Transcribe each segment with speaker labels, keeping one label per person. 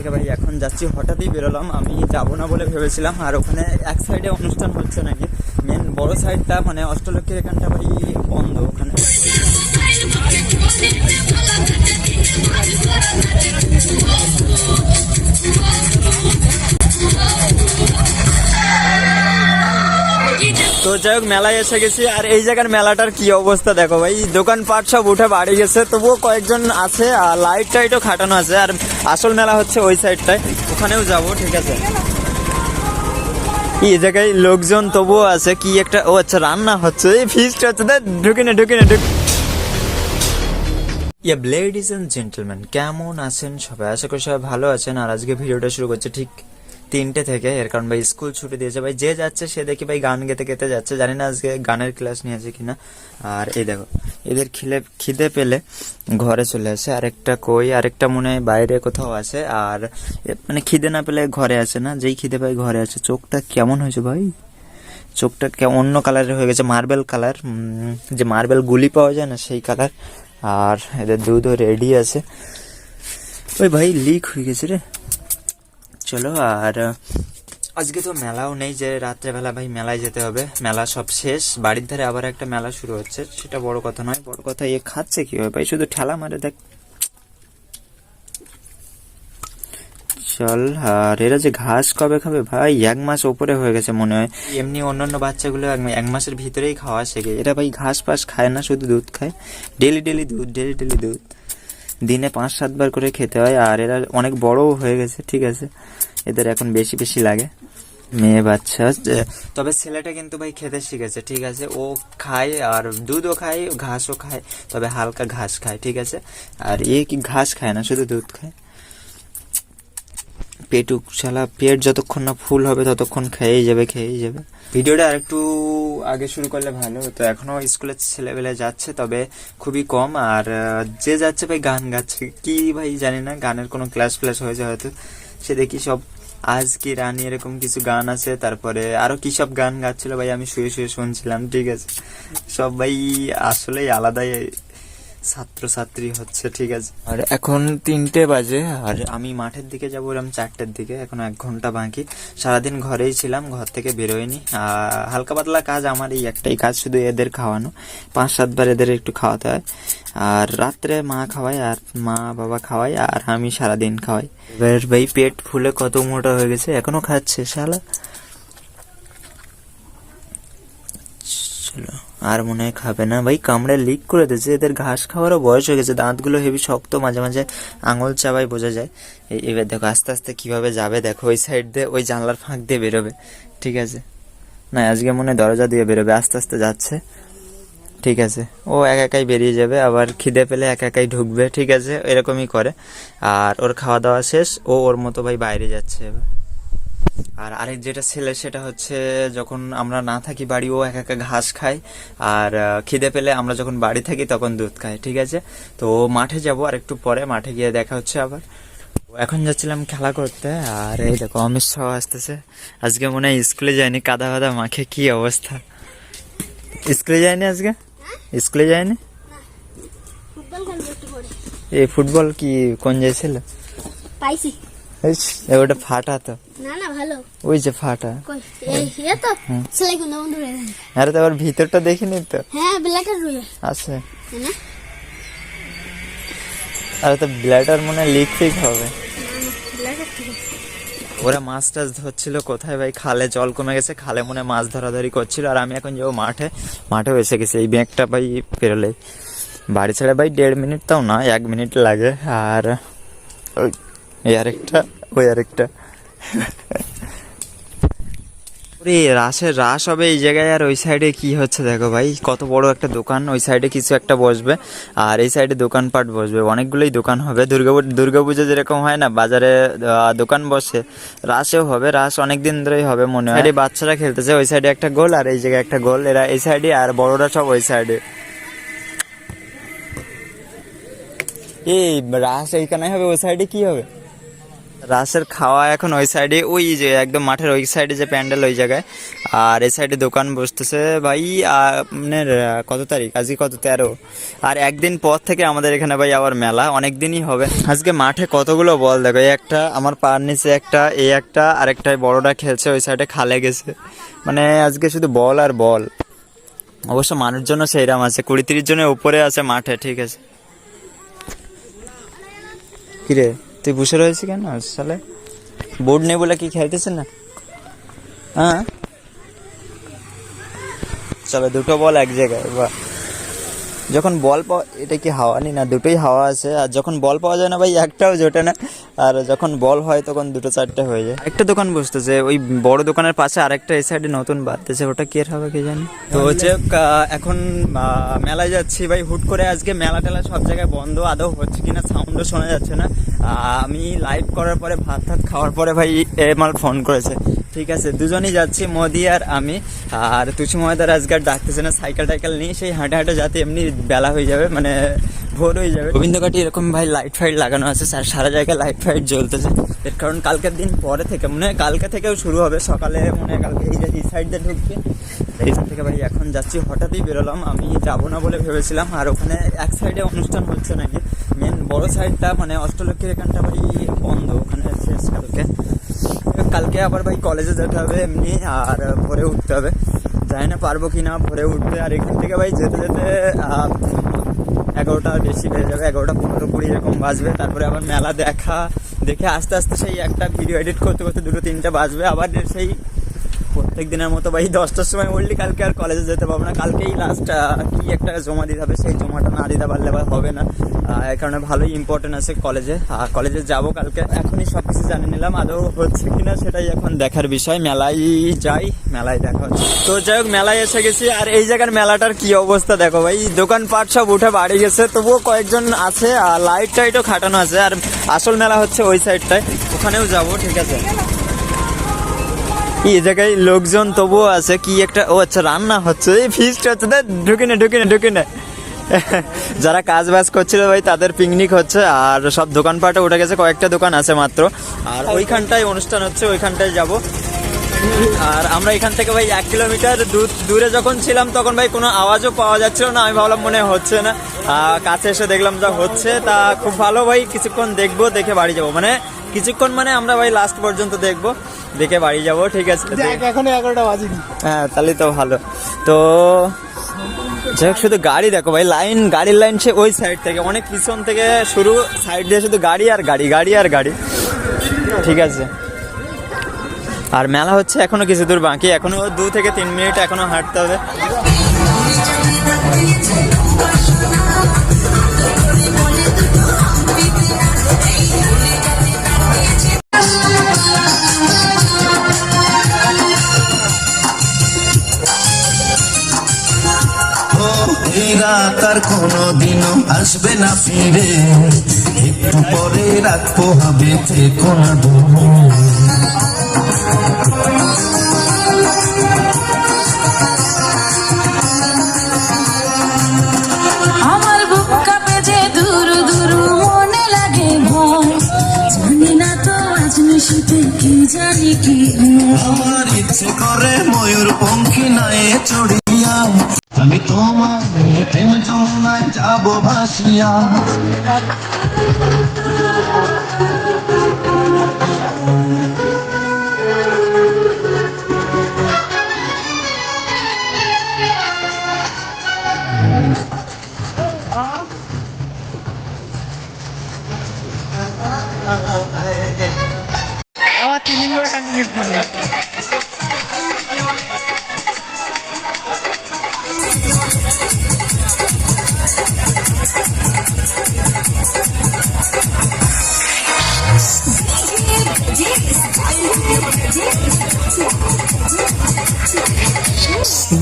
Speaker 1: থেকে ভাই এখন যাচ্ছি, হঠাৎই বেরোলাম। আমি যাব না বলে ভেবেছিলাম। আর ওখানে এক সাইডে অনুষ্ঠান হচ্ছে নাকি? মেন বড় সাইডটা মানে অষ্টলক্ষীর এখানটা ভাই বন্ধ ওখানে। তো যাই হোক, মেলায় এসে গেছি। আর এই জায়গার মেলাটার কি অবস্থা দেখো ভাই। দোকানপাট সব উঠে বাড়ি গেছে। তবুও কয়েকজন আছে, আর লাইট টাইটও খাটানো আছে। আর আসল মেলা হচ্ছে ওই সাইডটায় ওখানেও যাব, ঠিক আছে? এই জায়গায় লোকজন তবুও আছে। কি একটা, ও আচ্ছা রান্না হচ্ছে। এই ফিস্ট হচ্ছে। দেখ ঢুকে না ঢুকে না, ঢুক। ইয়া লেডিস এন্ড জেন্টলম্যান কেমন আছেন সবাই? আশা করি সবাই ভালো আছেন। আর আজকে ভিডিওটা শুরু করছে ঠিক তিনটে থেকে, এর কারণ ভাই স্কুল ছুটি দিয়েছে। ভাই যে যাচ্ছে সে দেখি ভাই গান গেতে গেতে যাচ্ছে। জানি না আজকে গানের ক্লাস নিয়েছে কিনা। আর এই দেখো, এদের খিলে, খিদে পেলে ঘরে চলে আসে। আরেকটা কই, আরেকটা মনে বাইরে কোথাও আছে। আর মানে খিদে না পেলে ঘরে আসে না। যেই খিদে পাই ঘরে আসে। চোখটা কেমন হয়েছে ভাই? চোখটা অন্য কালারের হয়ে গেছে। মার্বেল কালার যে মার্বেল গুলি পাওয়া যায় না, সেই কালার আর এদের দুধও রেডি আছে। ওই ভাই লিক হয়ে গেছে রে। চলো, আর আজকে তো মেলাও নেই যে রাত্রেবেলা ভাই মেলায় যেতে হবে। মেলা সব শেষ, বাড়ির ধারে আবার একটা মেলা শুরু হচ্ছে, সেটা বড় কথা নয়। বড় কথা, এ খাচ্ছে কি হবে ভাই? শুধু ঠেলা মারে দেখ। চল, আর এরা যে ঘাস কবে খাবে ভাই? এক মাস ওপরে হয়ে গেছে মনে হয়। এমনি অন্যান্য বাচ্চাগুলো এক- মাসের ভিতরেই খাওয়া শেখে। এরা ভাই ঘাস ফাস খায় না, শুধু দুধ খায়। ডেলি ডেলি দুধ, ডেলি ডেলি দুধ। দিনে পাঁচ সাতবার করে খেতে হয়, আর এরা অনেক বড়ও হয়ে গেছে, ঠিক আছে। এদের এখন বেশি বেশি লাগে। মেয়ে, বাচ্চা তবে ছেলেটা কিন্তু ভাই খেতে শিখেছে, ঠিক আছে। ও খায়, আর দুধও খায়, ঘাসও খায়, তবে হালকা ঘাস খায়, ঠিক আছে। আর এ কি ঘাস খায় না, শুধু দুধ খায়। পেটুক, শালা পেট যতক্ষণ না ফুল হবে ততক্ষণ খেয়েই যাবে খেয়েই যাবে। ভিডিওটা আরেকটু আগে শুরু করলে ভালো হতো। এখনও স্কুলের ছেলেবেলে যাচ্ছে, তবে খুবই কম। আর যে যাচ্ছে ভাই গান গাচ্ছে। কি ভাই জানি না, গানের কোনো ক্লাস ফ্লাস হয়েছে হয়তো। সে দেখি সব আজ কি রানী এরকম কিছু গান আছে। তারপরে আরও কি সব গান গাচ্ছিল ভাই আমি শুয়ে শুয়ে শুনছিলাম, ঠিক আছে। সব ভাই আসলেই আলাদাই ছাত্র ছাত্রী হচ্ছে ঠিক আছে। আর এখন তিনটে বাজে আর আমি মাঠের দিকে যাব এরকম চারটের দিকে এখন এক ঘণ্টা বাকি। সারাদিন ঘরেই ছিলাম ঘর থেকে বেরোয়নি। হালকা পাতলা কাজ আমার এই একটাই কাজ শুধু এদের খাওয়ানো। পাঁচ সাতবার এদের একটু খাওয়াতে হয়। আর রাত্রে মা খাওয়ায় আর মা বাবা খাওয়াই আর আমি সারাদিন খাওয়াই। এবার ভাই পেট ফুলে কত মোটা হয়ে গেছে এখনও খাচ্ছে শালা। চলো। আর মনে হয় খাবে না। ভাই, কামড়ে লিক করে দিয়েছে। এদের ঘাস খাওয়ারও বয়স হয়ে গেছে। দাঁতগুলো হেভি শক্ত, মাঝে মাঝে আঙুল চাবাই বোঝা যায়। এবার দেখো, আস্তে আস্তে কীভাবে যাবে। দেখো, ওই সাইড দিয়ে, ওই জানলার ফাঁক দিয়ে বেরোবে। ঠিক আছে? না, আজকে মনে দরজা দিয়ে বেরোবে। আস্তে আস্তে যাচ্ছে। ঠিক আছে? ও এক একাই বেরিয়ে যাবে। আবার খিদে পেলে এক একাই ঢুকবে। ঠিক আছে? এরকমই করে। আর ওর খাওয়া দাওয়া শেষ। ও ওর মতো ভাই বাইরে যাচ্ছে এবার। আর আরেক যেটা ছেলে সেটা হচ্ছে যখন আমরা না থাকি বাড়ি ও এক একা ঘাস খায়। আর খিদে পেলে আমরা যখন বাড়ি থাকি তখন দুধ খায় ঠিক আছে? তো মাঠে যাব আর একটু পরে মাঠে গিয়ে দেখা হচ্ছে আবার। এখন যাচ্ছিলাম খেলা করতে আর এই দেখো অমিত শাহ আসতেছে। আজকে মনে হয় স্কুলে যায়নি কাদা কাদা মাখে কি অবস্থা? স্কুলে যায়নি আজকে? স্কুলে যায়নি? এই ফুটবল কি কোন যাইছিল ওটা ফাটা তো।
Speaker 2: না না ভালো।
Speaker 1: ওই যে ফাটা।
Speaker 2: এই তো। ছেলে কোন বন্ধু
Speaker 1: আরে তো আবার ভিতরটা দেখিনি তো?
Speaker 2: হ্যাঁ রুয়ে
Speaker 1: আছে।
Speaker 2: না?
Speaker 1: আরে তো ব্লাডার মনে লিক ফিক হবে। ওরা মাছ টাছ ধরছিল কোথায় ভাই? খালে জল কমে গেছে খালে মনে হয় মাছ ধরাধরি করছিল। আর আমি এখন যাব মাঠে। মাঠেও এসে গেছি। এই ব্যাগটা ভাই পেরোলে। বাড়ি ছেড়ে ভাই দেড় মিনিট তাও না এক মিনিট লাগে। আর ওই এই আরেকটা ওই আরেকটা। ওরে রাসের রাস হবে এই জায়গায়, আর ওই সাইডে কি হচ্ছে দেখো ভাই? কত বড় একটা দোকান, ওই সাইডে কিছু একটা বসবে, আর এই সাইডে দোকানপাট বসবে, অনেকগুলোই দোকান হবে। দুর্গা দুর্গাপুজো যেরকম হয় না, বাজারে দোকান বসে রাসেও হবে রাস অনেক দিন ধরেই হবে মনে হয়। বাচ্চারা খেলতেছে, ওই সাইডে একটা গোল, আর এই জায়গায় একটা গোল, এরা এই সাইডে আর বড়রা সব ওই সাইডে এই রাস এইখানে হবে, ওই সাইডে কি হবে? রাসের খাওয়া এখন ওই সাইডে ওই যে একদম মাঠের ওই সাইডে যে প্যান্ডেল ওই জায়গায়। আর এই সাইডে দোকান বসতেছে ভাই আপনার কত তারিখ? আজকে কত? তেরো। আর একদিন পর থেকে আমাদের এখানে ভাই আবার মেলা অনেক দিনই হবে। আজকে মাঠে কতগুলো বল দেখো, এই একটা আমার পার নিচে একটা, এই একটা আরেকটা বড়টা খেলছে, ওই সাইডে খালে গেছে। মানে আজকে শুধু বল আর বল। অবশ্য মানুষজনও সেইরাম আছে, কুড়ি তিরিশ জনের উপরে আছে মাঠে, ঠিক আছে। কিরে তুই বসে রয়েছিস কেন? সালে বোর্ড নেই বলে কি খেলতেছে না? হ্যাঁ? চলো দুটো বল এক জায়গায় বাহ যখন বল পাওয়া এটা কি হাওয়া? নি না দুটোই হাওয়া আছে। আর যখন বল পাওয়া যায় না ভাই একটাও জোটে না। আর যখন বল হয় তখন দুটো চারটে হয়ে যায়। একটা দোকান বসতেছে ওই বড় দোকানের পাশে আরেকটা এই সাইডে নতুন বাড়তেছে ওটা কি আর হবে কি জানি? তো হচ্ছে এখন মেলায় যাচ্ছি ভাই হুট করে আজকে মেলা টেলা সব জায়গায় বন্ধ আদৌ হচ্ছে কিনা সাউন্ডও শোনা যাচ্ছে না। আমি লাইভ করার পরে ভাত টাত খাওয়ার পরে ভাই এমাল ফোন করেছে। ঠিক আছে, দুজনই যাচ্ছি, মোদি আর আমি। আর তুচি ময়দার আজকে আর ডাকতেছে না সাইকেল টাইকেল নিয়ে সেই হাঁটে হাঁটে যাতে এমনি বেলা হয়ে যাবে মানে ভোর হয়ে যাবে। গোবিন্দঘাটি এরকম ভাই লাইট ফাইট লাগানো আছে, স্যার, সারা জায়গায় লাইট ফাইট জ্বলতেছে। এর কারণ কালকের দিন পরে থেকে, মনে হয় কালকে থেকেও শুরু হবে, সকালে মনে হয় কালকে এই যে এই সাইড দিয়ে ঢুকবে এইখান থেকে ভাই এখন যাচ্ছি, হঠাৎই বেরোলাম। আমি যাব না বলে ভেবেছিলাম, আর ওখানে এক সাইডে অনুষ্ঠান হচ্ছে নাকি বড় সাইডটা মানে অষ্টলক্ষীর এখানটা ভাই বন্ধ, ওখানে শেষ কালকে। কালকে আবার ভাই কলেজে যেতে হবে এমনি, আর ভোরে উঠতে হবে। জানি না পারব কি না ভোরে উঠতে, আর এখান থেকে ভাই যেতে যেতে এগারোটা বেশি বেজে যাবে, এগারোটা পনেরো কুড়ি এরকম বাজবে। তারপরে আবার মেলা দেখা, দেখে আস্তে আস্তে সেই একটা ভিডিও এডিট করতে করতে দুটো তিনটে বাজবে। আবার সেই প্রত্যেক দিনের মতো ভাই দশটার সময় বললি কালকে আর কলেজে যেতে পারব না। কালকেই লাস্ট কি একটা জমা দিতে হবে, সেই জমাটা না দিতে পারলে বা হবে না। এই কারণে ভালোই ইম্পর্টেন্ট আছে কলেজে আর কলেজে যাব কালকে, এখনই সব কিছু জানে নিলাম, আদৌ হচ্ছে কিনা সেটাই এখন দেখার বিষয়। মেলায় যাই, মেলায় দেখা তো যাই হোক, মেলায় এসে গেছি, আর এই জায়গার মেলাটার কি অবস্থা দেখো ভাই। দোকানপাট সব উঠে বাড়ি গেছে, তবুও কয়েকজন আছে, আর লাইট টাইটও খাটানো আছে, আর আসল মেলা হচ্ছে ওই সাইডটায় ওখানেও যাব, ঠিক আছে? এই জায়গায় লোকজন তবুও আছে, কি একটা ও আচ্ছা রান্না হচ্ছে। এই ফিস্ট হচ্ছে না ঢুকে না ঢুকে না ঢুকে না। যারা কাজ বাজ করছিল ভাই, তাদের পিকনিক হচ্ছে, আর সব দোকানপাটে উঠে গেছে, কয়েকটা দোকান আছে মাত্র। আর ওইখানটায় অনুষ্ঠান হচ্ছে, ওইখানটায় যাব। আর আমরা এখান থেকে ভাই, এক কিলোমিটার দূর- যখন ছিলাম, তখন ভাই কোনো আওয়াজও পাওয়া যাচ্ছিল না, আমি ভাবলাম মনে হচ্ছে না। কাছে এসে দেখলাম যা হচ্ছে, তা খুব ভালো ভাই, কিছুক্ষণ দেখব, দেখে বাড়ি যাব। মানে কিছুক্ষণ মানে আমরা ভাই লাস্ট পর্যন্ত দেখব। দেখে বাড়ি যাব ঠিক আছে?
Speaker 3: এখন এগারোটা বাজিনি।
Speaker 1: হ্যাঁ তাহলে তো ভালো। তো যাই শুধু গাড়ি দেখো ভাই লাইন গাড়ির লাইন সে ওই সাইড থেকে অনেক পিছন থেকে শুরু সাইড দিয়ে শুধু গাড়ি আর গাড়ি গাড়ি আর গাড়ি। ঠিক আছে। আর মেলা হচ্ছে এখনও কিছু দূর বাকি এখনও দু থেকে তিন মিনিট এখনও হাঁটতে হবে।
Speaker 4: রাত আর কোনোদিনও আসবে না ফিরে। একটু পরে রাত পোহাবে থেকো না
Speaker 5: আমার বুক কাঁপে যে দূর দূর মনে লাগে ভয়। জানি না তো আজ নিশিতে কি জানি কি
Speaker 4: আমার ইচ্ছে করে ময়ূর পঙ্খী নায়ে চড়িয়া। আমি তোমার প্রেম চলনায় যাব ভাসিয়া।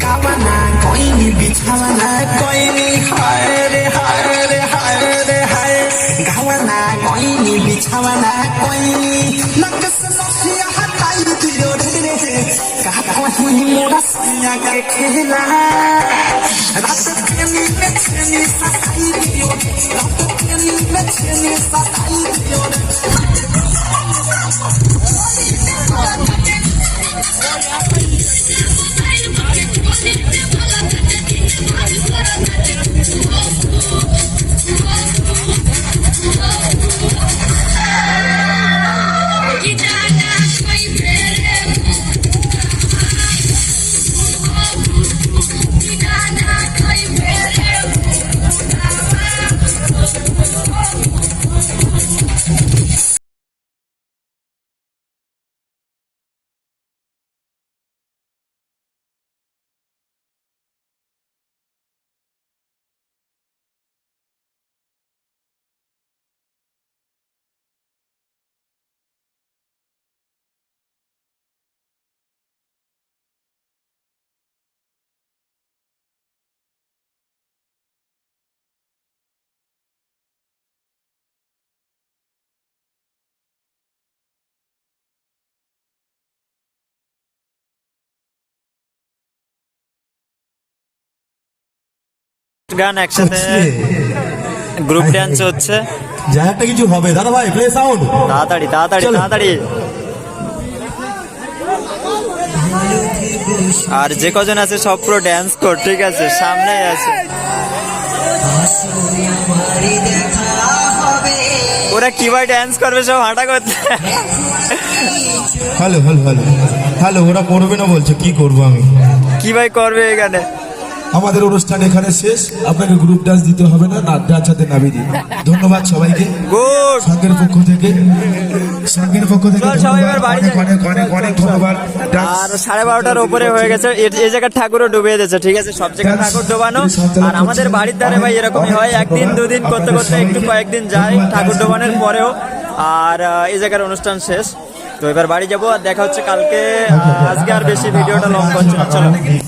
Speaker 4: গাওয়ানা কইনি বিছাওয়ানা কইনি হায় রে হায় রে হায় রে হায় গাওয়ানা কইনি বিছাওয়ানা কইনি নকস নসিয়া হাতাই দিও রে রে কাকা তুই মোরা সায়া কে খেলা রাত কেনি মেছনি সাতাই দিও রাত কেনি মেছনি সাতাই দিও
Speaker 1: গান একসাথে গ্রুপ ড্যান্স হচ্ছে।
Speaker 6: যা একটা কিছু হবে। দাদা ভাই প্লে সাউন্ড
Speaker 1: তাড়াতাড়ি তাড়াতাড়ি তাড়াতাড়ি। আর যে কজন আছে সব পুরো ড্যান্স কর ঠিক আছে? সামনেই আছে। ওরা কীভাবে ড্যান্স করবে সব হাঁটা করতে।
Speaker 6: Hello hello hello. হ্যালো ওরা করবে না বলছে কি করব আমি?
Speaker 1: কীভাবে করবে এখানে?
Speaker 6: আমাদের অনুষ্ঠান এখানে শেষ। আপনাকে গ্রুপ ডান্স দিতে হবে না নাচ ডান্স হাতে নামিয়ে দিন। ধন্যবাদ সবাইকে। সংঘের পক্ষ থেকে সংঘের পক্ষ থেকে অনেক অনেক অনেক অনেক ধন্যবাদ।
Speaker 1: আর সাড়ে বারোটার উপরে হয়ে গেছে। এই জায়গার ঠাকুরও ডুবে দিয়েছে ঠিক আছে? সব জায়গায় ঠাকুর ডোবানো। আর আমাদের বাড়ির ধারে ভাই এরকমই হয় একদিন দুদিন করতে করতে একটু কয়েকদিন যায় ঠাকুর ডোবানোর পরেও। আর এই জায়গার অনুষ্ঠান শেষ। তো এবার বাড়ি যাব আর দেখা হচ্ছে কালকে। আজকে আর বেশি ভিডিওটা লং করছে না চলো।